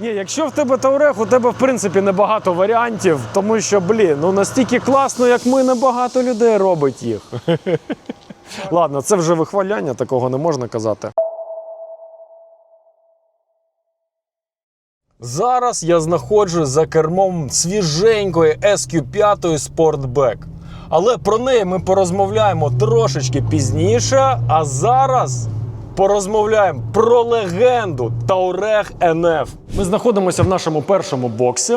Ні, якщо в тебе Таурех, у тебе в принципі небагато варіантів, тому що, блін, ну настільки класно, як ми, небагато людей робить їх. Ладно, це вже вихваляння, такого не можна казати. Зараз я знаходжусь за кермом свіженької SQ5 Sportback. Але про неї ми порозмовляємо трошечки пізніше. А зараз порозмовляємо про легенду Таурех НФ. Ми знаходимося в нашому першому боксі.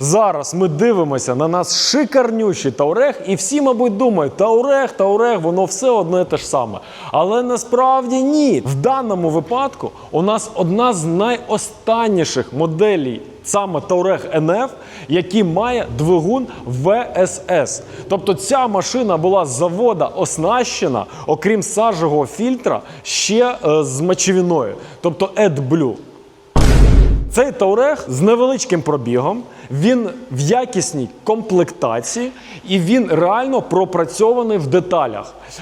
Зараз ми дивимося на нас шикарнющий Таурех, і всі, мабуть, думають, Таурех, Таурех, воно все одне те ж саме. Але насправді ні. В даному випадку у нас одна з найостанніших моделей саме Touareg NF, який має двигун VSS. Тобто ця машина була з завода оснащена, окрім сажового фільтра, ще е, з мочевиною, тобто AdBlue. Цей Таурех з невеличким пробігом, він в якісній комплектації і він реально пропрацьований в деталях. Е,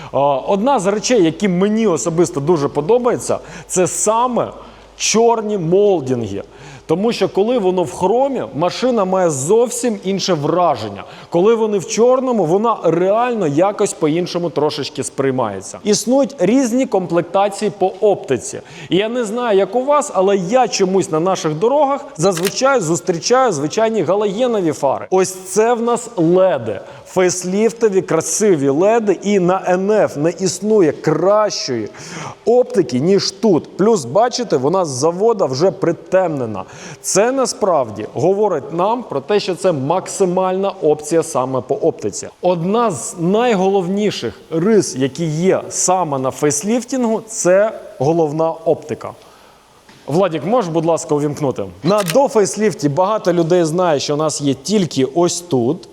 Одна з речей, які мені особисто дуже подобається, це саме чорні молдинги. Тому що коли воно в хромі, машина має зовсім інше враження. Коли вони в чорному, вона реально якось по-іншому трошечки сприймається. Існують різні комплектації по оптиці. І я не знаю, як у вас, але я чомусь на наших дорогах зазвичай зустрічаю звичайні галогенові фари. Ось це в нас леди. Фейсліфтові красиві леди, і на НФ не існує кращої оптики, ніж тут. Плюс, бачите, вона з завода вже притемнена. Це насправді говорить нам про те, що це максимальна опція саме по оптиці. Одна з найголовніших рис, які є саме на фейсліфтінгу, це головна оптика. Владік, можеш, будь ласка, увімкнути? На дофейсліфті багато людей знає, що у нас є тільки ось тут.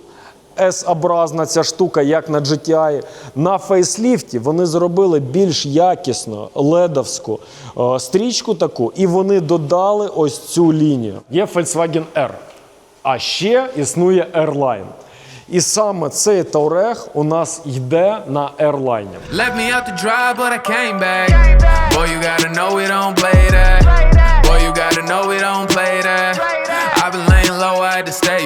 S-образна ця штука, як на GTI. На фейсліфті вони зробили більш якісно ледовську е, стрічку таку, і вони додали ось цю лінію. Є Volkswagen R. А ще існує Airline. І саме цей Touareg у нас йде на Airline. Left me out to dry, but I came back. Boy, you gotta know we don't play that. Boy, you gotta know we don't play that. I've been laying low, I had to stay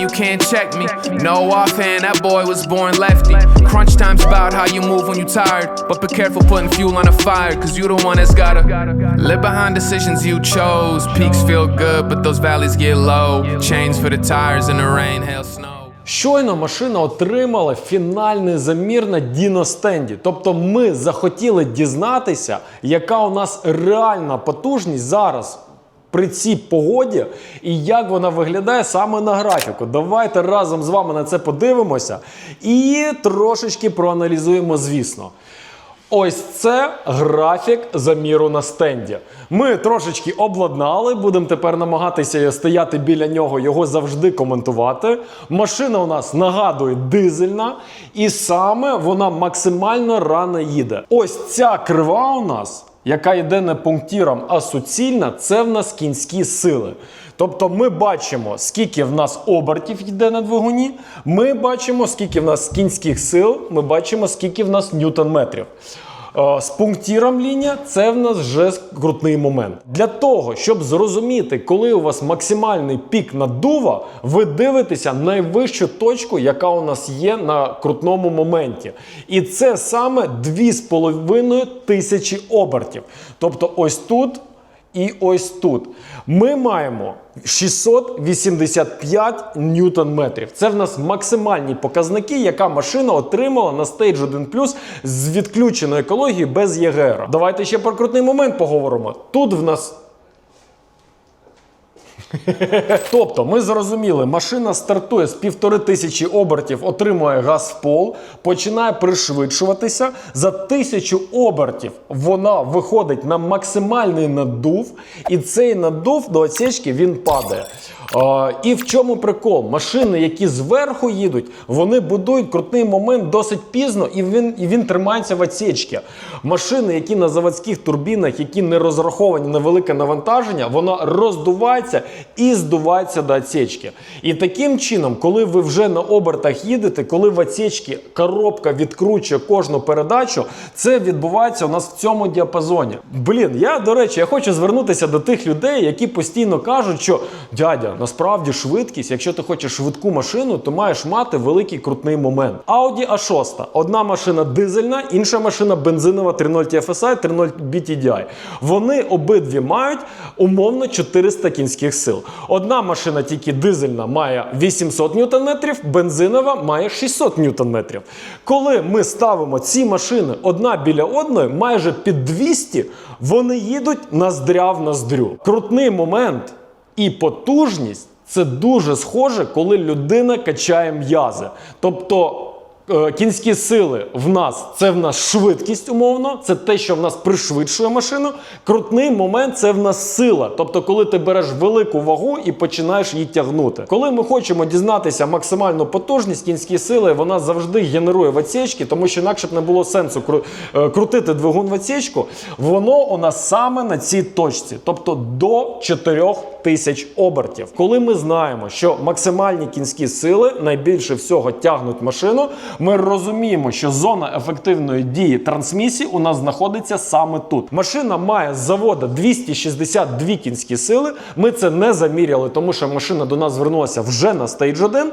you can't check me. No offhand, that boy was born lefty. Crunch time's about how you move when you tired. But be careful putting fuel on a fire, cause you the one that's gotta live behind decisions you chose. Peaks feel good, but those valleys get low. Chains for the tires in the rain, hail, snow. Щойно машина отримала фінальний замір на Діностенді. Тобто ми захотіли дізнатися, яка у нас реальна потужність зараз при цій погоді і як вона виглядає саме на графіку. Давайте разом з вами на це подивимося і трошечки проаналізуємо, звісно. Ось це графік заміру на стенді. Ми трошечки обладнали, будемо тепер намагатися стояти біля нього, його завжди коментувати. Машина у нас нагадує дизельна, і саме вона максимально рано їде. Ось ця крива у нас, яка йде не пунктіром, а суцільна, це в нас кінські сили. Тобто ми бачимо, скільки в нас обертів йде на двигуні, ми бачимо, скільки в нас кінських сил, ми бачимо, скільки в нас ньютон-метрів. Е, З пунктіром лінія це в нас вже крутний момент. Для того, щоб зрозуміти, коли у вас максимальний пік наддува, ви дивитеся найвищу точку, яка у нас є на крутному моменті. І це саме 2,5 тисячі обертів. Тобто ось тут і ось тут. Ми маємо 685 ньютон метрів. Це в нас максимальні показники, яка машина отримала на Stage 1 Plus з відключеною екологією без ЄГР. Давайте ще про крутний момент поговоримо. Тут в нас Тобто, ми зрозуміли, машина стартує з півтори тисячі обертів, отримує газ в пол, починає пришвидшуватися. За тисячу обертів вона виходить на максимальний наддув, і цей наддув до отсечки він падає. Е, і в чому прикол? Машини, які зверху їдуть, вони будують крутний момент досить пізно, і він, і він тримається в отсечці. Машини, які на заводських турбінах, які не розраховані на велике навантаження, вона роздувається і здувається до отсечки. І таким чином, коли ви вже на обертах їдете, коли в отсечці коробка відкручує кожну передачу, це відбувається у нас в цьому діапазоні. Блін, я до речі, я хочу звернутися до тих людей, які постійно кажуть, що дядя, насправді швидкість, якщо ти хочеш швидку машину, то маєш мати великий крутний момент. Audi A6. Одна машина дизельна, інша машина бензинова 3.0 TFSI, 3.0 BTDI. Вони обидві мають умовно 400 кінських сил. Одна машина тільки дизельна має 800 Нм, бензинова має 600 Нм. Коли ми ставимо ці машини одна біля одної, майже під 200, вони їдуть ноздря в ноздрю. Крутний момент і потужність це дуже схоже, коли людина качає м'язи. Тобто кінські сили в нас це в нас швидкість умовно, це те, що в нас пришвидшує машину. Крутний момент це в нас сила. Тобто, коли ти береш велику вагу і починаєш її тягнути. Коли ми хочемо дізнатися максимальну потужність кінські сили, вона завжди генерує в отсечки, тому що інакше б не було сенсу е, крутити двигун в отсечку. Воно у нас саме на цій точці, тобто до 4 тисяч обертів. Коли ми знаємо, що максимальні кінські сили найбільше всього тягнуть машину, ми розуміємо, що зона ефективної дії трансмісії у нас знаходиться саме тут. Машина має з заводу 262 кінські сили. Ми це не заміряли, тому що машина до нас звернулася вже на стейдж 1. Е,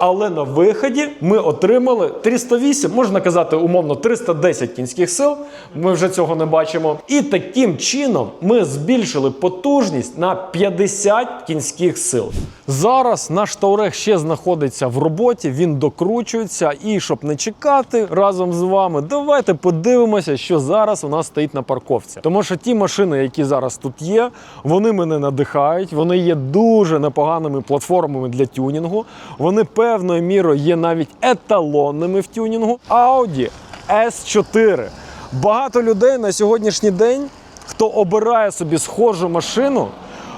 Але на виході ми отримали 308, можна казати, умовно 310 кінських сил. Ми вже цього не бачимо. І таким чином ми збільшили потужність на 50 кінських сил. Зараз наш Таурех ще знаходиться в роботі, він докручується. І щоб не чекати разом з вами, давайте подивимося, що зараз у нас стоїть на парковці. Тому що ті машини, які зараз тут є, вони мене надихають. Вони є дуже непоганими платформами для тюнінгу. Вони певною мірою є навіть еталонними в тюнінгу. Audi S4. Багато людей на сьогоднішній день, хто обирає собі схожу машину,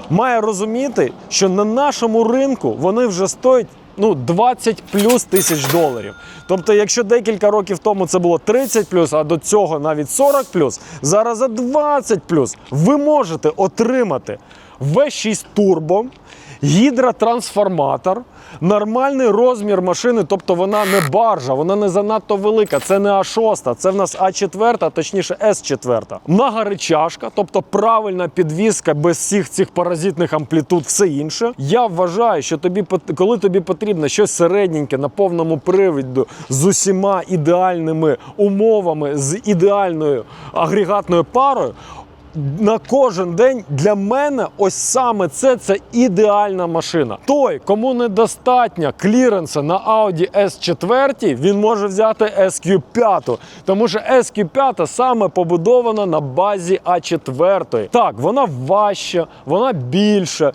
має розуміти, що на нашому ринку вони вже стоять ну, 20 плюс тисяч доларів. Тобто, якщо декілька років тому це було 30 плюс, а до цього навіть 40 плюс, зараз за 20 плюс ви можете отримати V6 Turbo, гідротрансформатор, нормальний розмір машини, тобто вона не баржа, вона не занадто велика. Це не А6, це в нас А4, точніше С4. Многоречашка, тобто правильна підвізка без всіх цих паразитних амплітуд, все інше. Я вважаю, що тобі коли тобі потрібно щось середненьке на повному приводу з усіма ідеальними умовами, з ідеальною агрегатною парою на кожен день для мене ось саме це це ідеальна машина. Той, кому недостатньо кліренса на Audi S4, він може взяти SQ5, тому що SQ5 саме побудована на базі А4. Так, вона важча, вона більше, е,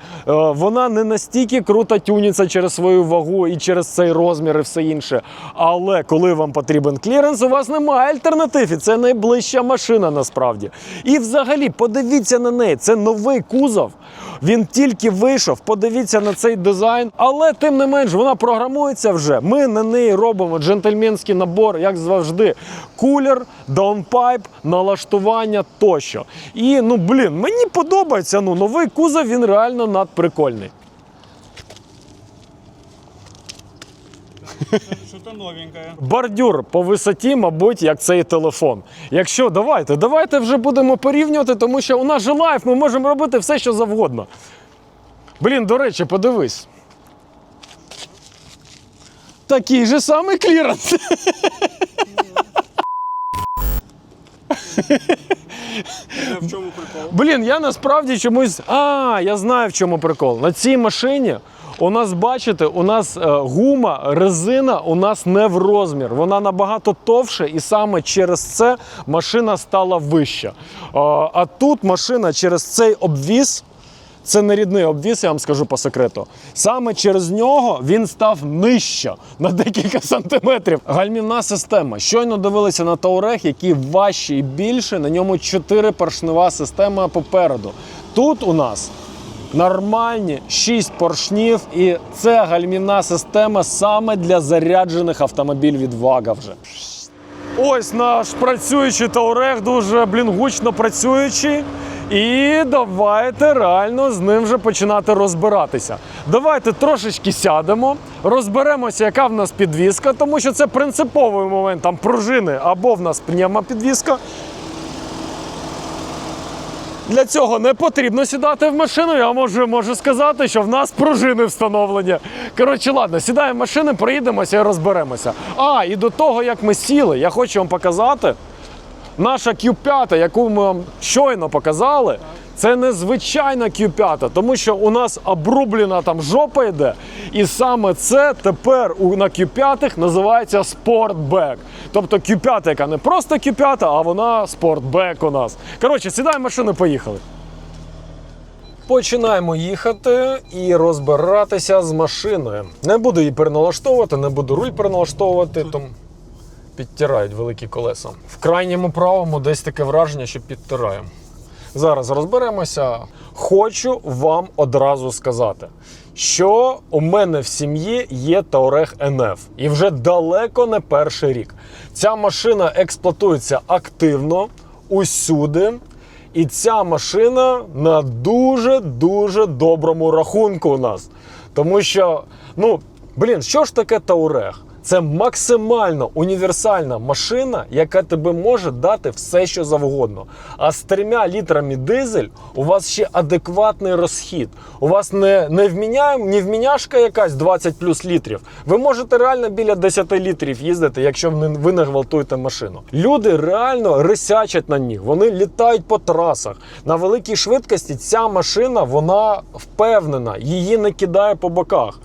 вона не настільки круто тюніться через свою вагу і через цей розмір і все інше. Але коли вам потрібен кліренс, у вас немає альтернатив, і це найближча машина насправді. І взагалі, подивіться на неї. Це новий кузов. Він тільки вийшов. Подивіться на цей дизайн. Але тим не менш, вона програмується вже. Ми на неї робимо джентльменський набор, як завжди. Кулер, даунпайп, налаштування тощо. І ну блін, мені подобається. Ну, новий кузов він реально надприкольний. Что-то новенькое. Бордюр по висоті, мабуть, як цей телефон. Якщо давайте, давайте вже будемо порівнювати, тому що у нас же лайф, ми можемо робити все, що завгодно. Блін, до речі, подивись. Такий же самий кліренс. В чому прикол? Блін, я насправді чомусь. А, я знаю в чому прикол. На цій машині у нас, бачите, у нас е, гума, резина у нас не в розмір. Вона набагато товше, і саме через це машина стала вища. А, а тут машина через цей обвіз. Це не рідний обвіз, я вам скажу по секрету. Саме через нього він став нижче на декілька сантиметрів. Гальмівна система. Щойно дивилися на Таурех, який важчий і більше. На ньому 4 поршнева система попереду. Тут у нас нормальні 6 поршнів, і це гальмівна система саме для заряджених автомобіль від Вага вже. Ось наш працюючий Таурех, дуже блін, гучно працюючий. І давайте реально з ним вже починати розбиратися. Давайте трошечки сядемо, розберемося, яка в нас підвізка, тому що це принциповий момент там пружини або в нас пневмопідвізка. Для цього не потрібно сідати в машину. Я можу, можу сказати, що в нас пружини встановлені. Коротше, ладно, сідаємо в машину, проїдемося і розберемося. А, і до того, як ми сіли, я хочу вам показати. Наша Q5, яку ми вам щойно показали, це не звичайна Q5, тому що у нас обрублена там жопа йде. І саме це тепер на Q5 називається спортбек. Тобто Q5, яка не просто Q5, а вона спортбек у нас. Коротше, сідаємо в машину, поїхали. Починаємо їхати і розбиратися з машиною. Не буду її переналаштовувати, не буду руль переналаштовувати, тому підтирають великі колеса. В крайньому правому десь таке враження, що підтирає. Зараз розберемося. Хочу вам одразу сказати, що у мене в сім'ї є Touareg NF. І вже далеко не перший рік. Ця машина експлуатується активно усюди. І ця машина на дуже-дуже доброму рахунку у нас. Тому що, ну, блін, що ж таке Touareg? Це максимально універсальна машина, яка тебе може дати все, що завгодно. А з трьома літрами дизель у вас ще адекватний розхід. У вас не, не, вміняєм, не вміняшка якась 20 плюс літрів. Ви можете реально біля 10 літрів їздити, якщо ви не гвалтуєте машину. Люди реально рисячать на них, вони літають по трасах. На великій швидкості ця машина вона впевнена, її не кидає по боках.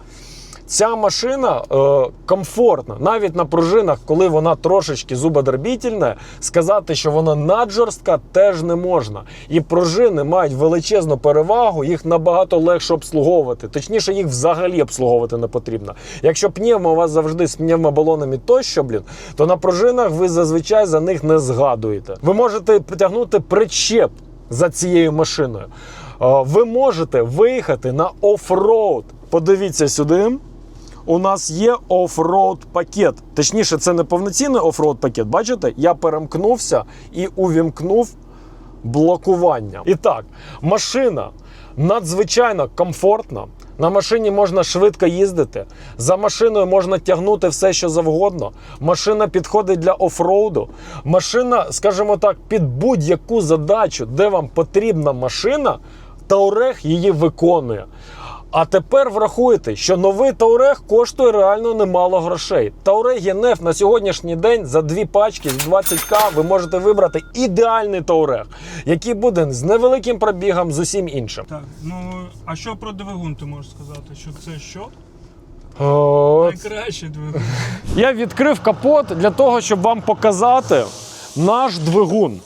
Ця машина е, комфортна. Навіть на пружинах, коли вона трошечки зубодробітельна, сказати, що вона наджорстка, теж не можна. І пружини мають величезну перевагу, їх набагато легше обслуговувати. Точніше, їх взагалі обслуговувати не потрібно. Якщо пневма у вас завжди з пневмобалонами тощо, блін, то на пружинах ви зазвичай за них не згадуєте. Ви можете притягнути причеп за цією машиною. Е, Ви можете виїхати на оффроуд. Подивіться сюди. У нас є оффроуд пакет. Точніше, це не повноцінний оффроуд пакет. Бачите, я перемкнувся і увімкнув блокування. І так, машина надзвичайно комфортна. На машині можна швидко їздити. За машиною можна тягнути все, що завгодно. Машина підходить для офроуду. Машина, скажімо так, під будь-яку задачу, де вам потрібна машина, Таурег її виконує. А тепер врахуйте, що новий Таурег коштує реально немало грошей. Таурег ЄНФ на сьогоднішній день за дві пачки з 20к ви можете вибрати ідеальний Таурег, який буде з невеликим пробігом, з усім іншим. Так, ну а що про двигун ти можеш сказати? Що це що? От. Найкращий двигун. Я відкрив капот для того, щоб вам показати наш двигун.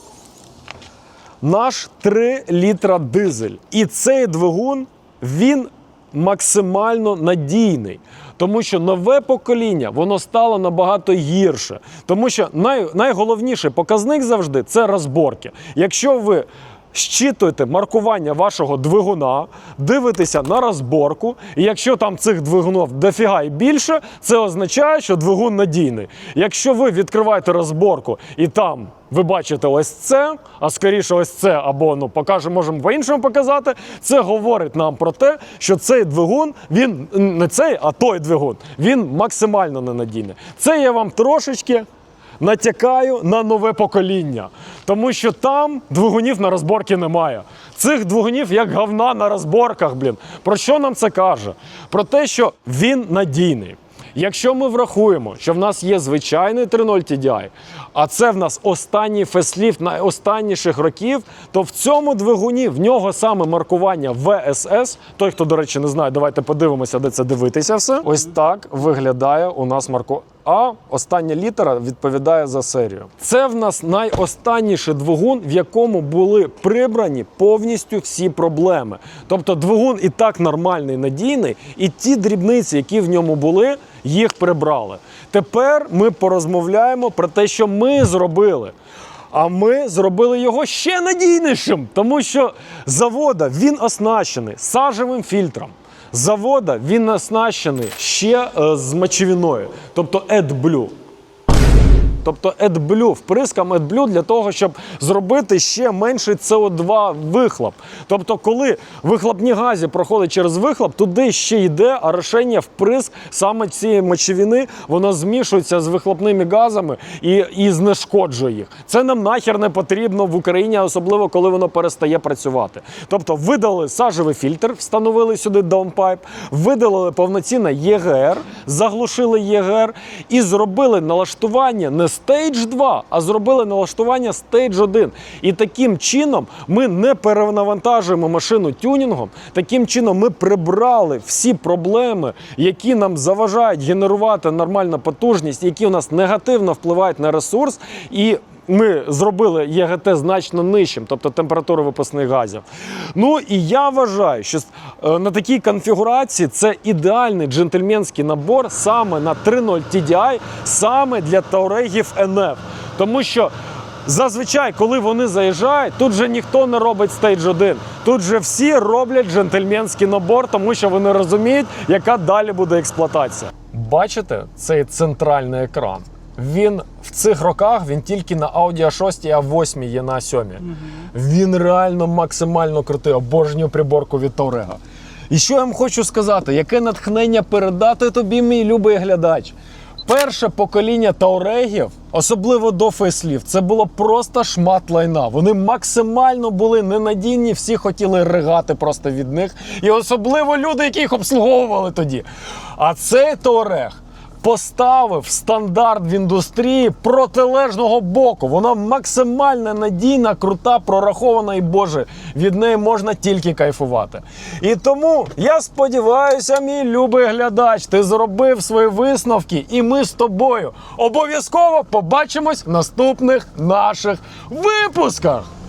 Наш 3 літра дизель. І цей двигун він максимально надійний. Тому що нове покоління воно стало набагато гірше. Тому що най, найголовніший показник завжди це розборки. Якщо ви щитуєте маркування вашого двигуна, дивитеся на розборку, і якщо там цих двигунів дофіга і більше, це означає, що двигун надійний. Якщо ви відкриваєте розборку і там ви бачите ось це, а скоріше ось це, або ну покажемо, можемо по-іншому показати. Це говорить нам про те, що цей двигун, він не цей, а той двигун, він максимально ненадійний. Це я вам трошечки натякаю на нове покоління, тому що там двигунів на розборки немає. Цих двигунів як говна на розборках, блін. Про що нам це каже? Про те, що він надійний. Якщо ми врахуємо, що в нас є звичайний 3.0 TDI, а це в нас останній фесліфт найостанніших років, то в цьому двигуні в нього саме маркування VSS. Той, хто, до речі, не знає, давайте подивимося, де це дивитися все. Ось так виглядає у нас марко. А остання літера відповідає за серію. Це в нас найостанніший двигун, в якому були прибрані повністю всі проблеми. Тобто двигун і так нормальний, надійний, і ті дрібниці, які в ньому були, їх прибрали. Тепер ми порозмовляємо про те, що ми зробили. А ми зробили його ще надійнішим, тому що завода він оснащений сажевим фільтром. Завода він оснащений ще е, з мочевиною, тобто AdBlue. Тобто AdBlue, вприском AdBlue для того, щоб зробити ще менший CO2 вихлоп. Тобто, коли вихлопні гази проходять через вихлоп, туди ще йде орошення вприск саме цієї мочевини, воно змішується з вихлопними газами і, і знешкоджує їх. Це нам нахер не потрібно в Україні, особливо коли воно перестає працювати. Тобто видали сажевий фільтр, встановили сюди даунпайп, видалили повноцінне ЄГР, заглушили ЄГР і зробили налаштування Stage 2, а зробили налаштування стейдж 1. І таким чином ми не перенавантажуємо машину тюнінгом. Таким чином ми прибрали всі проблеми, які нам заважають генерувати нормальну потужність, які у нас негативно впливають на ресурс. І ми зробили ЄГТ значно нижчим, тобто температуру випускних газів. Ну і я вважаю, що е, на такій конфігурації це ідеальний джентльменський набор саме на 3.0 TDI, саме для таурегів NF. Тому що зазвичай, коли вони заїжджають, тут же ніхто не робить стейдж 1. Тут же всі роблять джентльменський набор, тому що вони розуміють, яка далі буде експлуатація. Бачите цей центральний екран? Він в цих роках він тільки на Audi a 6 а 8 є на 7. Він реально максимально крутий. Обожнюю приборку від Таурега. І що я вам хочу сказати, яке натхнення передати тобі, мій любий глядач. Перше покоління таурегів, особливо до фейслів, це було просто шмат лайна. Вони максимально були ненадійні, всі хотіли ригати просто від них. І особливо люди, які їх обслуговували тоді. А цей таурег поставив стандарт в індустрії протилежного боку. Вона максимально надійна, крута, прорахована і боже, від неї можна тільки кайфувати. І тому я сподіваюся, мій любий глядач, ти зробив свої висновки, і ми з тобою обов'язково побачимось в наступних наших випусках.